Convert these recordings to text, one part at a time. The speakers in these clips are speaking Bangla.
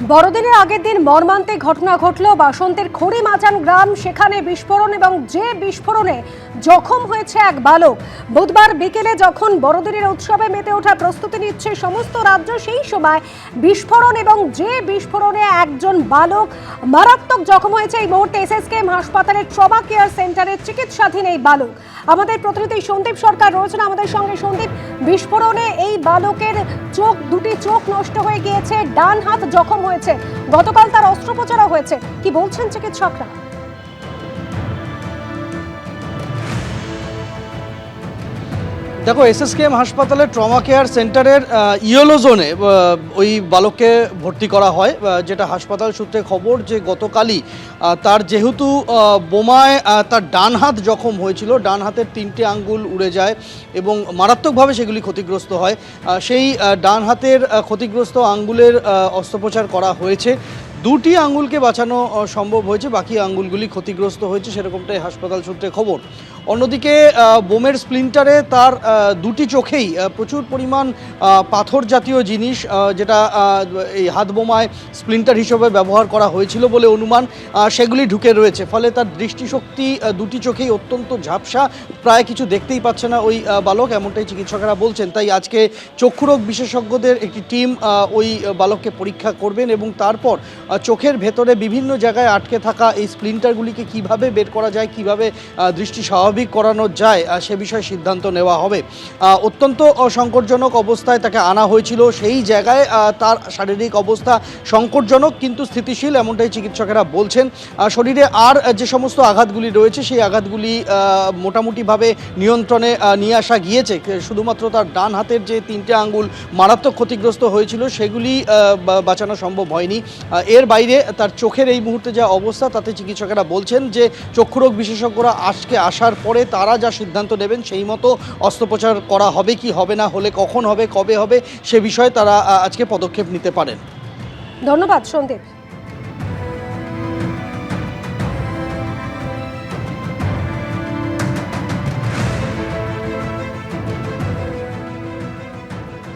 বড়দিনের আগের দিন মর্মান্তিক ঘটনা ঘটল। বাসন্তের খড়ি মাচান গ্রাম, সেখানে বিস্ফোরণ এবং যে বিস্ফোরণে জখম হয়েছে এক বালক। বুধবার বিকেলে যখন বড়দিনের উৎসবে মেতে ওঠা প্রস্তুতি নিচ্ছে সমস্ত রাজ্য, সেই সময় বিস্ফোরণ এবং যে বিস্ফোরণে একজন বালক মারাত্মক জখম হয়েছে। এই মুহূর্তে এসএসকেএম হাসপাতালের ট্রমা কেয়ার সেন্টারে চিকিৎসাধীন এই বালক। আমাদের প্রতিনিধি সন্দীপ সরকার রয়েছেন আমাদের সঙ্গে। সন্দীপ, বিস্ফোরণে এই বালকের চোখ, দুটি চোখ নষ্ট হয়ে গিয়েছে। ডান হাত জখম হয়েছে। গতকাল তার অস্ত্রোপচারও হয়েছে। কি বলছেন চিকিৎসকরা? দেখো এসএসকেএম হাসপাতালের ট্রমা কেয়ার সেন্টারের ইয়েলো জোনে ওই বালককে ভর্তি করা হয় যেটা হাসপাতাল সূত্রে খবর যে গতকালই তার যেহেতু বোমায় তার ডান হাত জখম হয়েছিল, ডান হাতের তিনটে আঙ্গুল উড়ে যায় এবং মারাত্মকভাবে সেগুলি ক্ষতিগ্রস্ত হয়। সেই ডান হাতের ক্ষতিগ্রস্ত আঙ্গুলের অস্ত্রোপচার করা হয়েছে। দুটি আঙ্গুলকে বাঁচানো সম্ভব হয়েছে। বাকি আঙ্গুলগুলি ক্ষতিগ্রস্ত হয়েছে, সেরকমটাই হাসপাতাল সূত্রে খবর। অন্যদিকে বোমের স্প্লিন্টারে তার দুটি চোখেই প্রচুর পরিমাণ পাথর জাতীয় জিনিস যেটা এই হাত বোমায় স্প্লিন্টার হিসেবে ব্যবহার করা হয়েছিল বলে অনুমান সেগুলি ঢুকে রয়েছে। ফলে তার দৃষ্টিশক্তি দুটি চোখেই অত্যন্ত ঝাপসা, প্রায় কিছু দেখতেই পাচ্ছে না ওই বালক, এমনটাই চিকিৎসকেরা বলছেন। তাই আজকে চক্ষুরোগ বিশেষজ্ঞদের একটি টিম ওই বালককে পরীক্ষা করবেন এবং তারপর চোখের ভেতরে বিভিন্ন জায়গায় আটকে থাকা এই স্প্লিন্টারগুলিকে কীভাবে বের করা যায়, কীভাবে দৃষ্টি স্বাভাবিক করানো যায় সে বিষয়ে সিদ্ধান্ত নেওয়া হবে। অত্যন্ত সংকটজনক অবস্থায় তাকে আনা হয়েছিল। সেই জায়গায় তার শারীরিক অবস্থা সংকটজনক কিন্তু স্থিতিশীল, এমনটাই চিকিৎসকেরা বলছেন। শরীরে আর যে সমস্ত আঘাতগুলি রয়েছে, সেই আঘাতগুলি মোটামুটিভাবে নিয়ন্ত্রণে নিয়ে আসা গিয়েছে। শুধুমাত্র তার ডান হাতের যে তিনটে আঙ্গুল মারাত্মক ক্ষতিগ্রস্ত হয়েছিল, সেগুলি বাঁচানো সম্ভব হয়নি। এর বাইরে তার চোখের এই মুহূর্তে যা অবস্থা, তাতে চিকিৎসকেরা বলছেন যে চক্ষুরোগ বিশেষজ্ঞরা আজকে আসার পরে তারা যা সিদ্ধান্ত নেবেন সেই মতো অস্ত্রোপচার করা হবে কি হবে না, হলে কখন হবে, কবে হবে, সে বিষয়ে তারা আজকে পদক্ষেপ নিতে পারেন। ধন্যবাদ, সন্দীপ।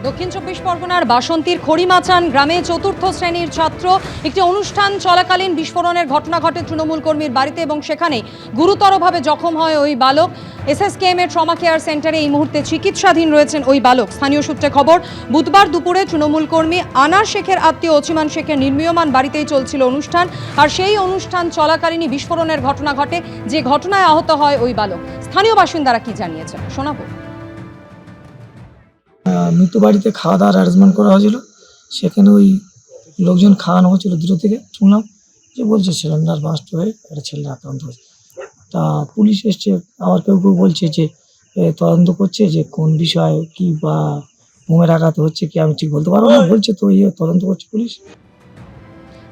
দক্ষিণ চব্বিশ পরগনার বাসন্তীর খড়িমাচান গ্রামে চতুর্থ শ্রেণির ছাত্র একটি অনুষ্ঠান চলাকালীন বিস্ফোরণের ঘটনা ঘটে তৃণমূল কর্মীর বাড়িতে এবং সেখানে গুরুতরভাবে জখম হয় ওই বালক। এসএসকেএম এর ট্রমা কেয়ার সেন্টারে এই মুহূর্তে চিকিৎসাধীন রয়েছেন ওই বালক। স্থানীয় সূত্রে খবর, বুধবার দুপুরে তৃণমূল কর্মী আনার শেখের আত্মীয় অচিমান শেখের নির্মীয়মান বাড়িতেই চলছিল অনুষ্ঠান। আর সেই অনুষ্ঠান চলাকালীনই বিস্ফোরণের ঘটনা ঘটে, যে ঘটনায় আহত হয় ওই বালক। স্থানীয় বাসিন্দারা কি জানিয়েছেন? শোনাবো। মৃত্যু বাড়িতে খাওয়া দাওয়ার অ্যারেঞ্জমেন্ট করা হয়েছিল। সেখানে ওই লোকজন খাওয়ানো হয়েছিল দূর থেকে। শুনলাম যে বলছে সিলিন্ডার বাস্ট হয়ে একটা ছেলে আক্রান্ত হয়েছে। তা পুলিশ এসছে, আবার কেউ কেউ বলছে যে তদন্ত করছে যে কোন বিষয়ে কি বা বোমের আঘাত হচ্ছে কি আমি ঠিক বলতে পারব না। বলছে তো ইয়ে তদন্ত করছে পুলিশ।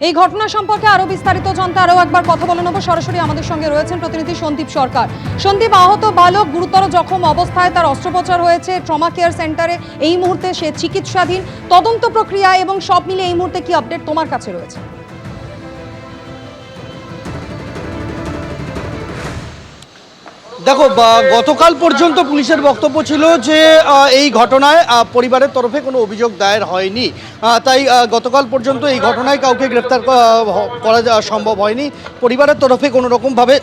এই ঘটনা সম্পর্কে আরও বিস্তারিত জানতে আরও একবার কথা বলে নেব। সরাসরি আমাদের সঙ্গে রয়েছেন প্রতিনিধি সন্দীপ সরকার। সন্দীপ, আহত বালক গুরুতর জখম অবস্থায় তার অস্ত্রোপচার হয়েছে ট্রমা কেয়ার সেন্টারে। এই মুহূর্তে সে চিকিৎসাধীন। তদন্ত প্রক্রিয়া এবং সব মিলে এই মুহূর্তে কি আপডেট তোমার কাছে রয়েছে? দেখো গতকাল পর্যন্ত পুলিশের বক্তব্য ছিল যে এই ঘটনায় পরিবারের তরফে কোনো অভিযোগ দায়ের হয়নি। তাই গতকাল পর্যন্ত এই ঘটনায় কাউকে গ্রেপ্তার করা সম্ভব হয়নি। পরিবারের তরফে কোনো রকমভাবে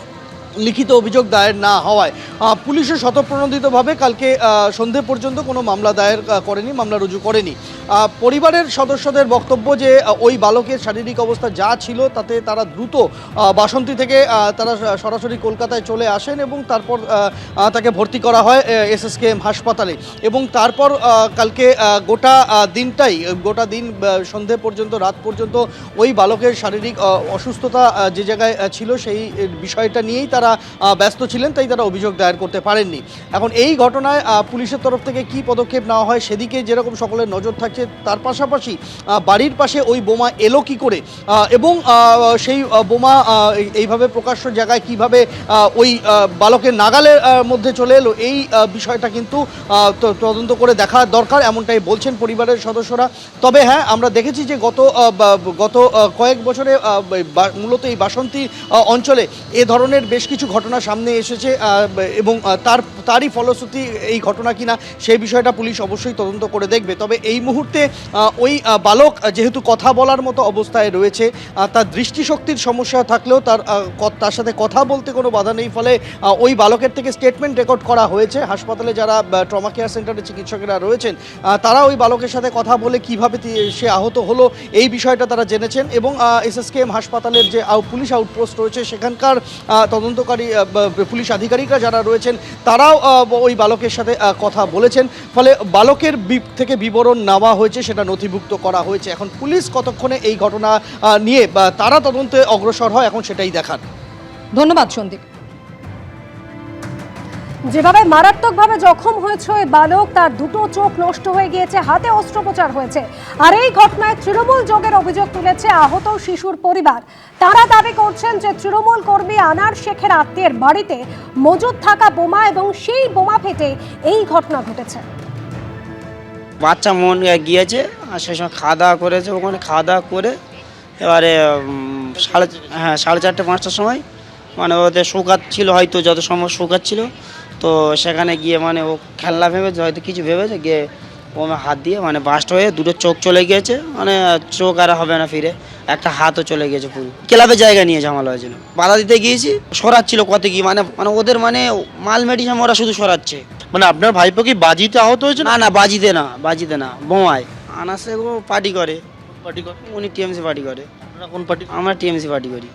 লিখিত অভিযোগ দায়ের না হওয়ায়। আহ, পুলিশও স্বতঃপ্রণোদিতভাবে কালকে সন্ধে পর্যন্ত কোনো মামলা দায়ের করেনি মামলা রুজু করেনি। পরিবারের সদস্যদের বক্তব্য যে ওই বালকের শারীরিক অবস্থা যা ছিল তাতে তারা দ্রুত বাসন্তী থেকে তারা সরাসরি কলকাতায় চলে আসেন এবং তারপর তাকে ভর্তি করা হয় এসএসকেএম হাসপাতালে। এবং তারপর কালকে গোটা দিনটাই গোটা দিন সন্ধে পর্যন্ত, রাত পর্যন্ত ওই বালকের শারীরিক অসুস্থতা যে জায়গায় ছিল সেই বিষয়টা নিয়েই তারা ব্যস্ত ছিলেন, তাই তারা অভিযোগ দায়ের করতে পারেননি। এখন এই ঘটনায় পুলিশের তরফ থেকে কি পদক্ষেপ নেওয়া হয়, সেদিকে যেরকম সকলের নজর থাকছে তার পাশাপাশি বাড়ির পাশে ওই বোমা এলো কি করে? এবং সেই বোমা এইভাবে প্রকাশ্য জায়গায় কীভাবে ওই বালকের নাগালের মধ্যে চলে এলো, এই বিষয়টা কিন্তু তদন্ত করে দেখা দরকার, এমনটাই বলছেন পরিবারের সদস্যরা। তবে হ্যাঁ আমরা দেখেছি যে গত গত কয়েক বছরে মূলত এই বাসন্তী অঞ্চলে এ ধরনের বেশ কিছু ঘটনা সামনে এসেছে এবং তার, তারই ফলশ্রুতি এই ঘটনা কিনা সেই বিষয়টা পুলিশ অবশ্যই তদন্ত করে দেখবে। তবে এই মুহূর্তে মুহূর্তে ওই বালক যেহেতু কথা বলার মতো অবস্থায় রয়েছে তার দৃষ্টিশক্তির সমস্যা থাকলেও তার তার সাথে কথা বলতে কোনো বাধা নেই। ফলে ওই বালকের থেকে স্টেটমেন্ট রেকর্ড করা হয়েছে। হাসপাতালে যারা ট্রমা কেয়ার সেন্টারের চিকিৎসকেরা রয়েছেন তারা ওই বালকের সাথে কথা বলে কীভাবে সে আহত হলো এই বিষয়টা তারা জেনেছেন এবং এসএসকেএম হাসপাতালের যে পুলিশ আউটপোস্ট রয়েছে, সেখানকার তদন্তকারী পুলিশ আধিকারিকরা যারা রয়েছেন, তারাও ওই বালকের সাথে কথা বলেছেন। ফলে বালকের থেকে বিবরণ নেওয়া হয়েছে, সেটা নথিভুক্ত করা হয়েছে। এখন পুলিশ কতক্ষণে এই ঘটনা নিয়ে তারা তদন্তে অগ্রসর হয়, এখন সেটাই দেখার। ধন্যবাদ, সন্দীপ। যেভাবে মারাত্মকভাবে জখম হয়েছে ওই বালক, তার দুটো চোখ নষ্ট হয়ে গিয়েছে, হাতে অস্ত্রোপচার হয়েছে। আর এই ঘটনায় তৃণমূল যোগের অভিযোগ তুলেছে আহত শিশুর পরিবার। তারা দাবি করছেন যে তৃণমূল কর্মী আনার শেখের আত্মীয়ের বাড়িতে মজুদ থাকা বোমা এবং সেই বোমা ফেটে এই ঘটনা ঘটেছে। বাচ্চা মন গিয়েছে, আর সেই সময় খাওয়া দাওয়া করেছে ওখানে, খাওয়া দাওয়া করে এবারে সাড়ে হ্যাঁ সাড়ে চারটে, পাঁচটার সময় মানে ওদের শুকাচ্ছিল হয়তো, যত সময় সম্ভব শুকাচ্ছিল তো সেখানে গিয়ে মানে ও খেলনা ভেবেছে হয়তো কিছু ভেবেছে, গিয়ে ও হাত দিয়ে মানে বাস্ট হয়ে দুটো চোখ চলে গিয়েছে মানে চোখ আর হবে না ফিরে, একটা হাতও চলে গিয়েছে পুরো। ক্লাবের জায়গা নিয়ে ঝামেলা হয়েছিল। বাধা দিতে গিয়েছি, সরাচ্ছিল কত কি মানে মানে ওদের মানে মাল মেডিসিন ওরা শুধু সরাচ্ছে। মানে আপনার ভাইপো কি বাজিতে আহত হয়েছে না? না বাজিতে না বাজিতে না বোমায়। আনাসে ও পার্টি করে। পার্টি করে? উনি টিএমসি পার্টি করে। আপনারা কোন পার্টি আমরা টিএমসি পার্টি করি।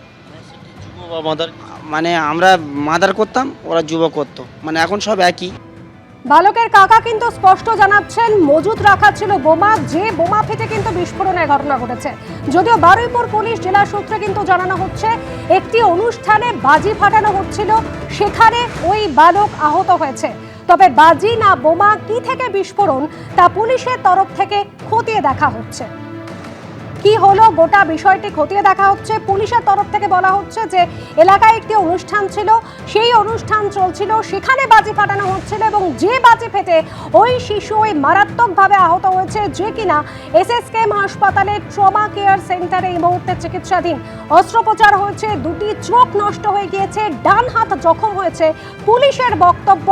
বা মাদার মানে আমরা মাদার করতাম ওরা যুব করতো। মানে এখন সব একই। বালকের কাকা কিন্তু স্পষ্ট জানাচ্ছেন মজুদ রাখা ছিল বোমা যে বোমা ফেটে কিন্তু বিস্ফোরণের ঘটনা ঘটেছে। যদিও বারুইপুর পুলিশ জেলা সূত্রে কিন্তু জানানো হচ্ছে একটি অনুষ্ঠানে বাজি ফাটানো হচ্ছিল সেখানে ওই বালক আহত হয়েছে। তবে বাজি না বোমা কি থেকে বিস্ফোরণ তা পুলিশের তরফ থেকে খতিয়ে দেখা হচ্ছে। কি হলো? গোটা বিষয়টি খতিয়ে দেখা হচ্ছে। পুলিশের তরফ থেকে বলা হচ্ছে যে, এলাকায় একটি অনুষ্ঠান ছিল। সেই অনুষ্ঠান চলছিল। সেখানে বাজি ফাটানো হচ্ছিল এবং যে বাজি ফেটে ওই শিশু ওই মারাত্মকভাবে আহত হয়েছে যে কিনা এসএসকেএম হাসপাতালে ট্রমা কেয়ার সেন্টারে এই মুহূর্তে চিকিৎসাধীন। অস্ত্রোপচার হয়েছে, দুটি চোখ নষ্ট হয়ে গিয়েছে, ডান হাত জখম হয়েছে। পুলিশের বক্তব্য,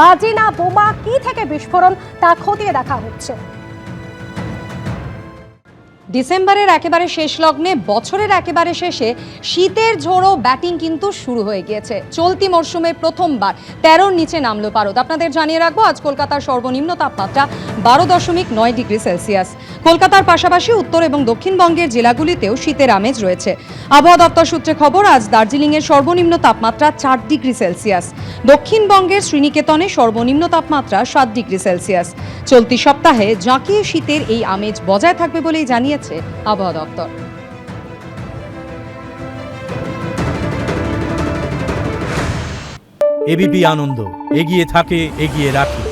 বাজি না বোমা, কি থেকে বিস্ফোরণ তা খতিয়ে দেখা হচ্ছে। ডিসেম্বরের একেবারে শেষ লগ্নে, বছরের একেবারে শেষে শীতের ঝোড়ো ব্যাটিং কিন্তু শুরু হয়ে গিয়েছে। চলতি মরশুমে প্রথমবার তেরোর নিচে নামলো পারদ। আপনাদের জানিয়ে রাখব, আজ কলকাতার সর্বনিম্ন তাপমাত্রা বারো দশমিক নয় ডিগ্রি সেলসিয়াস। কলকাতার পাশাপাশি উত্তর এবং দক্ষিণবঙ্গের জেলাগুলিতেও শীতের আমেজ রয়েছে। আবহাওয়া দপ্তর সূত্রে খবর, আজ দার্জিলিংয়ের সর্বনিম্ন তাপমাত্রা চার ডিগ্রি সেলসিয়াস। দক্ষিণবঙ্গের শ্রীনিকেতনে সর্বনিম্ন তাপমাত্রা সাত ডিগ্রি সেলসিয়াস। চলতি সপ্তাহে জাঁকিয়ে শীতের এই আমেজ বজায় থাকবে বলেই জানিয়েছে আবহাওয়া দপ্তর। এবিপি আনন্দ এগিয়ে থাকে এগিয়ে রাখে।